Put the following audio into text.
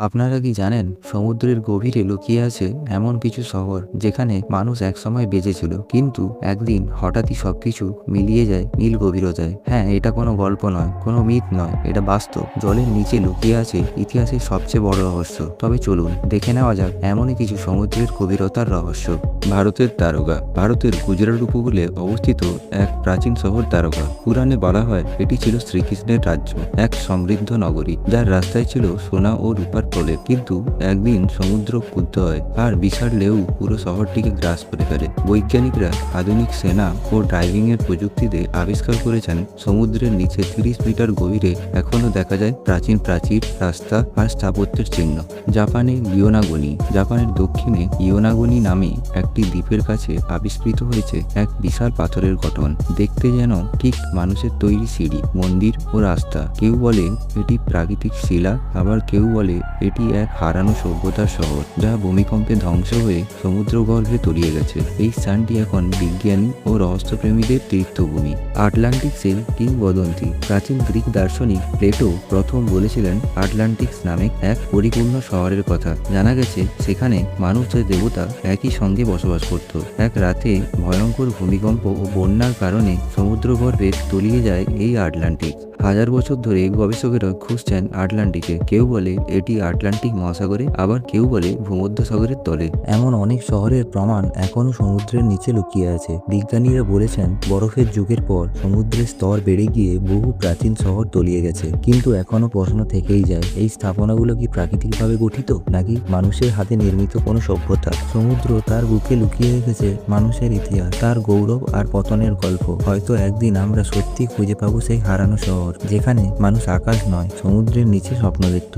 আপনারা কি জানেন, সমুদ্রের গভীরে লুকিয়ে আছে এমন কিছু শহর যেখানে মানুষ একসময় বেঁচে ছিল কিন্তু একদিন হঠাৎই সবকিছু মিলিয়ে যায়, নীল গভীরতায়। হ্যাঁ এটা কোনো গল্প নয়, কোনো মিথ নয়, এটা বাস্তব। জলের নিচে লুকিয়ে আছে ইতিহাসের সবচেয়ে বড় রহস্য। তবে চলুন, দেখে নেওয়া যাক এমনই কিছু সমুদ্রের গভীরতার রহস্য। ভারতের তারকা। ভারতের গুজরাট উপকূলে অবস্থিত এক প্রাচীন শহর তারকা। পুরাণে বলা হয়, এটি ছিল শ্রীকৃষ্ণের রাজ্য, এক সমৃদ্ধ নগরী, যার রাস্তায় ছিল সোনা ও রূপার প্রলেপ কিন্তু একদিন সমুদ্র ক্ষুব্ধ হয় আর বিশাল ঢেউ পুরো শহরটিকে গ্রাস করে ফেলে। বৈজ্ঞানিকরা আধুনিক সেনা ও ড্রাইভিং এর প্রযুক্তিতে আবিষ্কার করেছেন, সমুদ্রের নিচে তিরিশ মিটার গভীরে এখনও দেখা যায় প্রাচীন প্রাচীর, রাস্তা আর স্থাপত্যের চিহ্ন। জাপানে ইয়োনাগনি জাপানের দক্ষিণে ইয়োনাগনি নামে একটি দ্বীপের কাছে আবিষ্কৃত হয়েছে এক বিশাল পাথরের গঠন। দেখতে যেন ঠিক মানুষের তৈরি সিঁড়ি, মন্দির ও রাস্তা। কেউ বলে এটি প্রাকৃতিক শিলা, আবার কেউ বলে এটি এক হারানো সভ্যতার শহর, যা ভূমিকম্পে ধ্বংস হয়ে সমুদ্রগর্ভে তলিয়ে গেছে। এই স্থানটি এখন বিজ্ঞানী ও রহস্যপ্রেমীদের তীর্থভূমি। আটলান্টিক্সের কিংবদন্তি। প্রাচীন গ্রিক দার্শনিক প্লেটো প্রথম বলেছিলেন আটলান্টিক্স নামে এক পরিপূর্ণ শহরের কথা। জানা গেছে, সেখানে মানুষ ও দেবতা একই সঙ্গে বসবাস করত। এক রাতে ভয়ঙ্কর ভূমিকম্প ও বন্যার কারণে সমুদ্রগর্ভে তলিয়ে যায় এই আটলান্টিক। হাজার বছর ধরে গবেষকেরা খুঁজছেন আটলান্টিকে। কেউ বলে, এটি আটলান্টিক মহাসাগরে, আবার কেউ বলে ভূমধ্যসাগরের তলে। এমন অনেক শহরের প্রমাণ এখনও সমুদ্রের নিচে লুকিয়ে আছে। বিজ্ঞানীরা বলেছেন, বরফের যুগের পর সমুদ্রের স্তর বেড়ে গিয়ে বহু প্রাচীন শহর তলিয়ে গেছে। কিন্তু এখনও প্রশ্ন থেকেই যায়, এই স্থাপনাগুলো কি প্রাকৃতিকভাবে গঠিত, নাকি মানুষের হাতে নির্মিত কোনো সভ্যতা? সমুদ্র তার বুকে লুকিয়ে রেখেছে মানুষের ইতিহাস, তার গৌরব আর পতনের গল্প। হয়তো একদিন আমরা সত্যি খুঁজে পাবো সেই হারানো শহর, যেখানে মানুষ আকাশ নয়, সমুদ্রের নিচে স্বপ্ন দেখত